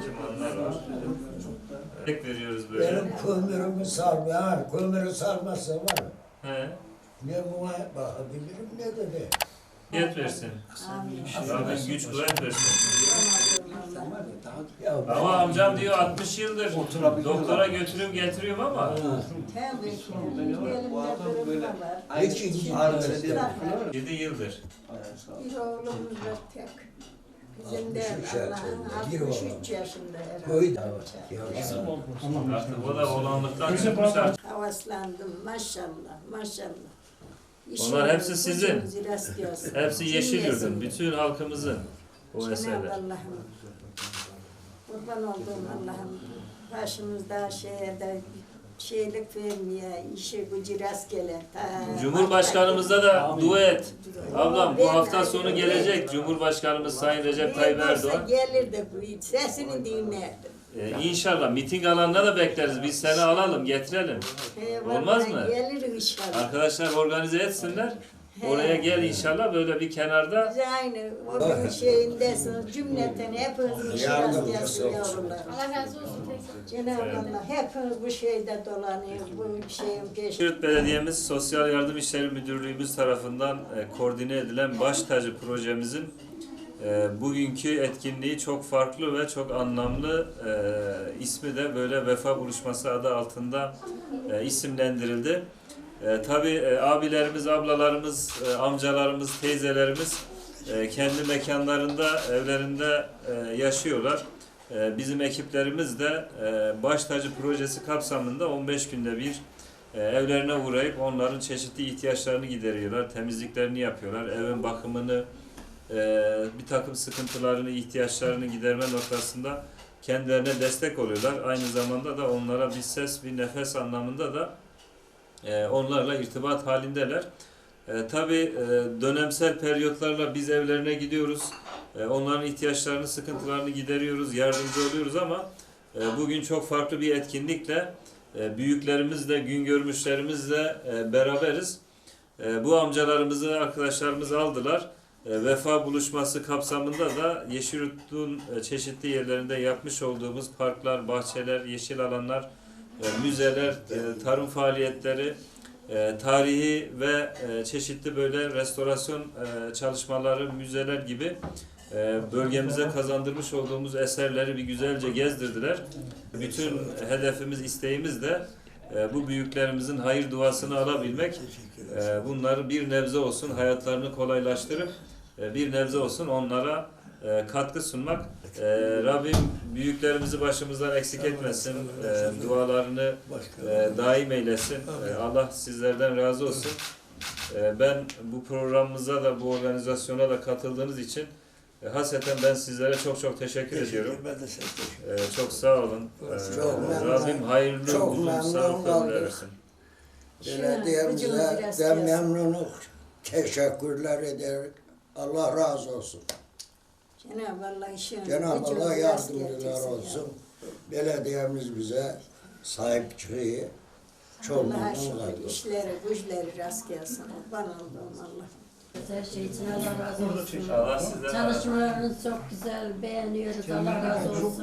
Müslümanlar var. Örnek veriyoruz böyle. Benim kömürümü sarmıyor. Ha, kömürü sarmazsa var. He. Ne buna bakabilirim ne de de. Niyet versin. Rabbim güç kuvvet versin. Ama amcam diyor 60 yıldır doktora adam. getiriyorum ama Ha. Bu adam yıldır. Bizim de 63 yaşında, Allah'ın bir 63 yaşında herhalde. Köyde var. Ya, Artık o da olanlıktan çıkmış artık. Havaslandım maşallah maşallah. Onlar hepsi sizin. Hepsi yeşil yurdun. Bütün halkımızın o Cenab-ı eserler. Allah'ım. Kurban olduğum Allah'ım. Başımızda şehirde şeylik vermeye, işe gücü rast gele. Ta- Cumhurbaşkanımıza da dua et. Ablam bu hafta sonu gelecek Cumhurbaşkanımız Sayın Recep Tayyip Erdoğan. Gelir de bu sesini dinlerdim. Ee, inşallah miting alanına da bekleriz. Biz seni alalım, getirelim. He, Olmaz vallahi mı? Gelir inşallah. Arkadaşlar organize etsinler. Oraya gel inşallah böyle bir kenarda. Biz aynı o bir şeyindesiniz cümleten hepiniz gelsin olsun. yavrular. Allah razı olsun teyze. Cenab-ı Allah hepiniz bu şeyde dolanıyor, bu şeyin peşinde. Siirt Belediye'miz Sosyal Yardım İşleri Müdürlüğümüz tarafından e, koordine edilen Baş Tacı projemizin e, bugünkü etkinliği çok farklı ve çok anlamlı. E, ismi de böyle vefa buluşması adı altında e, isimlendirildi. E, tabii e, abilerimiz, ablalarımız, e, amcalarımız, teyzelerimiz e, kendi mekanlarında, evlerinde e, yaşıyorlar. E, bizim ekiplerimiz de e, Baş Tacı projesi kapsamında 15 günde bir e, evlerine uğrayıp onların çeşitli ihtiyaçlarını gideriyorlar, temizliklerini yapıyorlar, evin bakımını, e, bir takım sıkıntılarını, ihtiyaçlarını giderme noktasında kendilerine destek oluyorlar. Aynı zamanda da onlara bir ses, bir nefes anlamında da e, onlarla irtibat halindeler. E, Tabi dönemsel periyotlarla biz evlerine gidiyoruz. E, onların ihtiyaçlarını, sıkıntılarını gideriyoruz, yardımcı oluyoruz ama e, bugün çok farklı bir etkinlikle e, büyüklerimizle, gün görmüşlerimizle e, beraberiz. E, bu amcalarımızı arkadaşlarımız aldılar. E, vefa buluşması kapsamında da Yeşilyurt'un e, çeşitli yerlerinde yapmış olduğumuz parklar, bahçeler, yeşil alanlar, e, müzeler, e, tarım faaliyetleri, e, tarihi ve çeşitli böyle restorasyon çalışmaları, müzeler gibi bölgemize kazandırmış olduğumuz eserleri bir güzelce gezdirdiler. Bütün hedefimiz, isteğimiz de bu büyüklerimizin hayır duasını alabilmek. E, bunları bir nebze olsun hayatlarını kolaylaştırıp bir nebze olsun onlara e, katkı sunmak. E, Rabbim büyüklerimizi başımızdan eksik etmesin. E, dualarını e, daim eylesin. E, Allah sizlerden razı olsun. E, ben bu programımıza da bu organizasyona da katıldığınız için e, hasreten ben sizlere çok çok teşekkür ediyorum. Ben de size teşekkür E, çok sağ olun. E, Çok memnun- Rabbim hayırlı çok uzun memnun sağlık ömür olduk. versin. Belediyemize de gelsin. memnunum. Teşekkürler ederim. Allah razı olsun. Cenab-ı Allah işin Cenab-ı Allah yardımcılar getirsin ya. olsun. Belediyemiz bize sahip çıkıyor. Çok Allah'a şükür işleri, güçleri rast gelsin. Kurban olduğum Allah. Her şey için Allah razı olsun. Allah sizden razı olsun. Çalışmalarınız çok güzel, beğeniyoruz. Allah razı olsun.